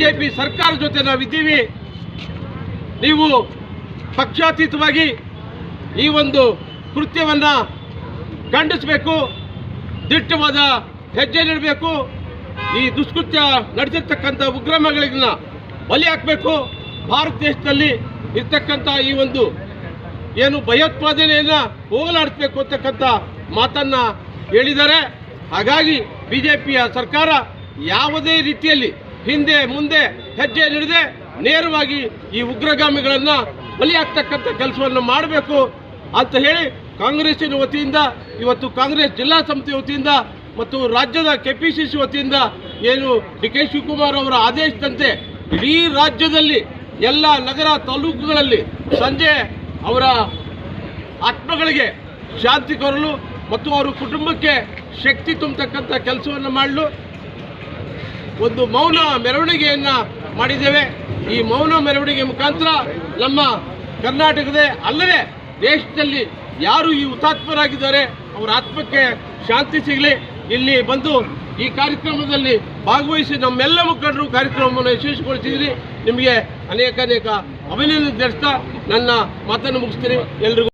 BJP ಸರ್ಕಾರ ಜೊತೆ ನಾವಿದ್ದೀವಿ. ನೀವು ಪಕ್ಷಾತೀತವಾಗಿ ಈ ಒಂದು ಕೃತ್ಯವನ್ನು ಖಂಡಿಸಬೇಕು, ದಿಟ್ಟವಾದ ಹೆಜ್ಜೆ ನೀಡಬೇಕು. ಈ ದುಷ್ಕೃತ್ಯ ನಡೆದಿರ್ತಕ್ಕಂಥ ಉಗ್ರಮಗಳನ್ನ ಬಲಿ ಹಾಕಬೇಕು. ಭಾರತ ದೇಶದಲ್ಲಿ ಇರ್ತಕ್ಕಂಥ ಈ ಒಂದು ಏನು ಭಯೋತ್ಪಾದನೆಯನ್ನು ಹೋಗಲಾಡಿಸ್ಬೇಕು ಅಂತಕ್ಕಂಥ ಮಾತನ್ನ ಹೇಳಿದ್ದಾರೆ. ಹಾಗಾಗಿ ಬಿ ಸರ್ಕಾರ ಯಾವುದೇ ರೀತಿಯಲ್ಲಿ ಹಿಂದೆ ಮುಂದೆ ಹೆಜ್ಜೆ ನೀಡದೆ ನೇರವಾಗಿ ಈ ಉಗ್ರಗಾಮಿಗಳನ್ನು ಬಲಿಯಾಗ್ತಕ್ಕಂಥ ಕೆಲಸವನ್ನು ಮಾಡಬೇಕು ಅಂತ ಹೇಳಿ ಕಾಂಗ್ರೆಸ್ಸಿನ ವತಿಯಿಂದ, ಇವತ್ತು ಕಾಂಗ್ರೆಸ್ ಜಿಲ್ಲಾ ಸಮಿತಿ ವತಿಯಿಂದ ಮತ್ತು ರಾಜ್ಯದ ಕೆ ಪಿ ಸಿ ಸಿ ವತಿಯಿಂದ ಏನು ಡಿ ಕೆ ಶಿವಕುಮಾರ್ ಅವರ ಆದೇಶದಂತೆ ಇಡೀ ರಾಜ್ಯದಲ್ಲಿ ಎಲ್ಲ ನಗರ ತಾಲೂಕುಗಳಲ್ಲಿ ಸಂಜೆ ಅವರ ಆತ್ಮಗಳಿಗೆ ಶಾಂತಿ ಕೊರಲು ಮತ್ತು ಅವರ ಕುಟುಂಬಕ್ಕೆ ಶಕ್ತಿ ತುಂಬತಕ್ಕಂಥ ಕೆಲಸವನ್ನು ಮಾಡಲು ಒಂದು ಮೌನ ಮೆರವಣಿಗೆಯನ್ನು ಮಾಡಿದ್ದೇವೆ. ಈ ಮೌನ ಮೆರವಣಿಗೆ ಮುಖಾಂತರ ನಮ್ಮ ಕರ್ನಾಟಕದ ಅಲ್ಲದೆ ದೇಶದಲ್ಲಿ ಯಾರು ಈ ಹುತಾತ್ಮರಾಗಿದ್ದಾರೆ, ಅವರ ಆತ್ಮಕ್ಕೆ ಶಾಂತಿ ಸಿಗಲಿ. ಇಲ್ಲಿ ಬಂದು ಈ ಕಾರ್ಯಕ್ರಮದಲ್ಲಿ ಭಾಗವಹಿಸಿ ನಮ್ಮೆಲ್ಲ ಮುಖಂಡರು ಕಾರ್ಯಕ್ರಮವನ್ನು ಯಶಸ್ವಿಗೊಳಿಸಿದ್ರಿ. ನಿಮಗೆ ಅನೇಕ ಅನೇಕ ಅಭಿನಂದನೆ ನಡೆಸ್ತಾ ನನ್ನ ಮಾತನ್ನು ಮುಗಿಸ್ತೀನಿ. ಎಲ್ರಿಗೂ